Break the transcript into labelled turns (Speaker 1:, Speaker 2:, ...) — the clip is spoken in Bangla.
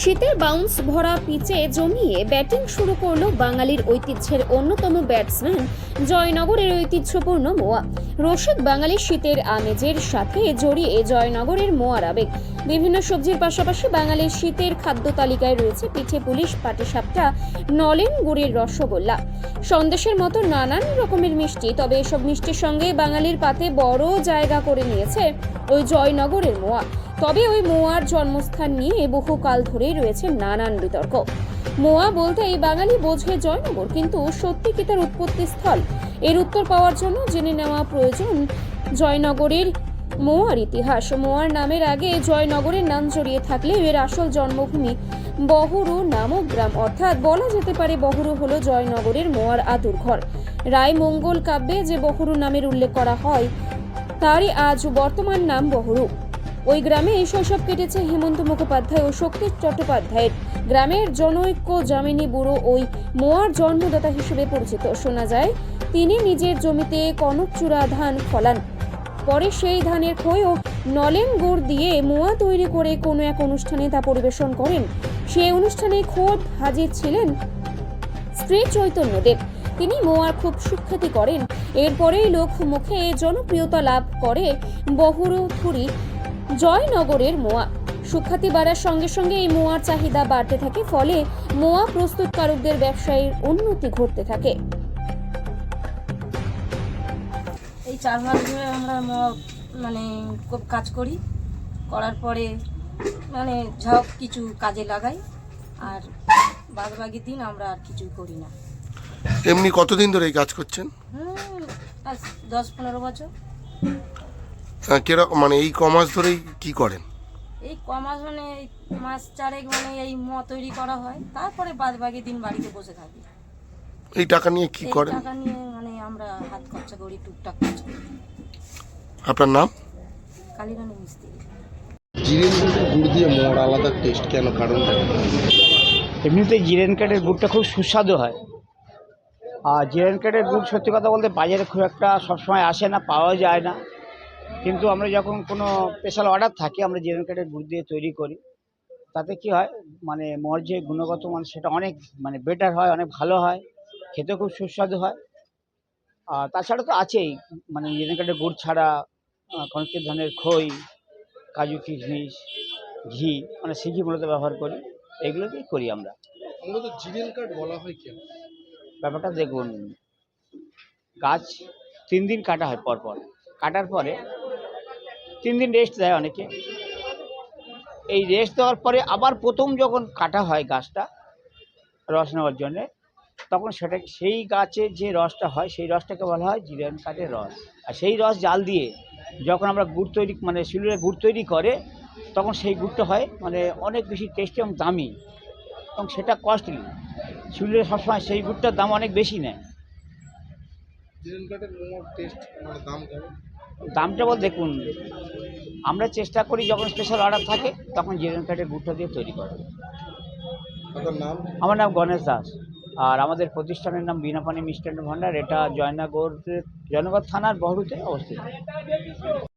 Speaker 1: শীতের বাউন্স ভরা পিচে জমিয়ে ব্যাটিং শুরু করল বাঙালির ঐতিহ্যের অন্যতম ব্যাটসম্যান জয়নগরের ঐতিহ্যপূর্ণ মোয়া। রসিক বাঙালি শীতের আমেজের সাথে জড়িয়ে জয়নগরের মোয়ার আবেগ। বিভিন্ন সবজির পাশাপাশি বাঙালির শীতের খাদ্য তালিকায় রয়েছে পিঠে পুলিশ, পাটিসাপটা, নলেন গুড়ের রসগোল্লা। সন্দেশের মতো নানান রকমের মিষ্টি, তবে এসব মিষ্টির সঙ্গে বাঙালির পাতে বড় জায়গা করে নিয়েছে ওই জয়নগরের মোয়া। তবে ওই মোয়ার জন্মস্থান নিয়ে বহুকাল ধরেই রয়েছে নানান বিতর্ক। মোয়া বলতে এই বাঙালি বোঝে জয়নগর, কিন্তু সত্যি কি তার উৎপত্তি স্থল? এর উত্তর পাওয়ার জন্য জেনে নেওয়া প্রয়োজন জয়নগরের মোয়ার ইতিহাস। মোয়ার নামের আগে জয়নগরের নাম জড়িয়ে থাকলে এর আসল জন্মভূমি বহরু নামক গ্রাম। অর্থাৎ বলা যেতে পারে বহরু হলো জয়নগরের মোয়ার আতুর ঘর। রায় মঙ্গল কাব্যে যে বহরু নামের উল্লেখ করা হয়, তারই আজ বর্তমান নাম বহরু। ওই গ্রামে এই শৈশব কেটেছে হেমন্ত মুখোপাধ্যায় ও শক্তি চট্টোপাধ্যায়ের। গ্রামের জনৈক্য জামিনী বুড়ো ওই মোয়ার জন্মদাতা হিসেবে পরিচিত। শোনা যায়, তিনি নিজের জমিতে কনকচূড়া ধান ফলান। পরে সেই ধানের খই নলেন গুড় দিয়ে মোয়া তৈরি করে কোনো এক অনুষ্ঠানে তা পরিবেশন করেন। সেই অনুষ্ঠানে খোদ হাজির ছিলেন স্ত্রী চৈতন্যদেব। তিনি মোয়ার খুব সুখ্যাতি করেন। এরপরেই লোক মুখে জনপ্রিয়তা লাভ করে বহুরু থুরি জয়নগরের মোয়া। সুখ্যাতি বাড়ার সঙ্গে সঙ্গে এই মোয়ার চাহিদা বাড়তে থাকে ফলে মোয়া প্রস্তুতকারকদের ব্যবসায়ীর উন্নতি ঘটতে থাকে।
Speaker 2: এই চার মাস ধরে আমরা মোয়া মানে খুব কাজ করি। করার পরে মানে ঝক কিছু কাজে লাগাই আর বাদ বাকি দিন আমরা আর কিছুই করি না।
Speaker 3: এমনি কতদিন ধরে এই কাজ করছেন?
Speaker 2: দশ পনেরো বছর।
Speaker 3: কীরকম মানে এই ক মাস ধরেই কি করেন?
Speaker 2: এই ক মাস মানে এই মাস চারেক মানে এই ম তৈরি করা হয় তারপরে বাদ বাকি দিন বাড়িতে বসে থাকি।
Speaker 3: এই টাকা নিয়ে কি
Speaker 2: এই
Speaker 3: করেন?
Speaker 2: টাকা নিয়ে মানে আমরা হাত খরচা করি টুকটাক কাজ করি।
Speaker 3: আপনার নাম?
Speaker 2: কালীরানী মিস্ত্রি।
Speaker 3: জিরেন গুড় দিয়ে মোড় আলাদা টেস্ট কেন কারণটা
Speaker 4: এমনিতে জিরেন কাঠের গুড়টা খুব সুস্বাদু হয়। আর জিরেন কাঠের গুড় সত্যি কথা বলতে বাজারে খুব একটা সবসময় আসে না পাওয়া যায় না। কিন্তু আমরা যখন কোনো স্পেশাল অর্ডার থাকে আমরা জিরেন কাঠের গুড় দিয়ে তৈরি করি তাতে কি হয়? মানে মর যে গুণগত মান সেটা অনেক মানে বেটার হয় অনেক ভালো হয় খেতে খুব সুস্বাদু হয়। আর তাছাড়া তো আছেই মানে জিরেন কাঠের গুড় ছাড়া কনকের ধানের খই কাজু কিশমিশ ঘি মানে সে ঘি মূলত ব্যবহার করি এগুলো দিয়েই করি আমরা।
Speaker 3: মূলত কাঠ বলা হয় কেন
Speaker 4: ব্যাপারটা দেখুন গাছ তিন দিন কাটা হয় পর পর কাটার পরে তিন দিন রেস্ট দেয় অনেকে। এই রেস্ট দেওয়ার পরে আবার প্রথম যখন কাটা হয় গাছটা রস নেওয়ার জন্যে তখন সেটা, সেই গাছের যে রসটা হয়, সেই রসটাকে বলা হয় জিরেন কাঠের রস। আর সেই রস জাল দিয়ে যখন আমরা গুড় তৈরি মানে শিলুরে গুড় তৈরি করে, তখন সেই গুড়টা হয় মানে অনেক বেশি টেস্টি এবং দামি। এবং সেটা কস্টলি শিলুরে সবসময় সেই গুড়টার দাম অনেক বেশি নেয়।
Speaker 3: জিরেন কাঠের টেস্ট মানে দাম
Speaker 4: দামটা বল দেখুন। আমরা চেষ্টা করি যখন স্পেশাল অর্ডার থাকে তখন জিরেন কাঠের গুড়টা দিয়ে তৈরি করা
Speaker 3: নাম?
Speaker 4: আমার নাম গণেশ দাস। আর আমাদের প্রতিষ্ঠানের নাম বিনাপানি মিষ্টান্ন ভাণ্ডার। এটা জয়নগর জয়নগর থানার বহরুতে অবস্থিত।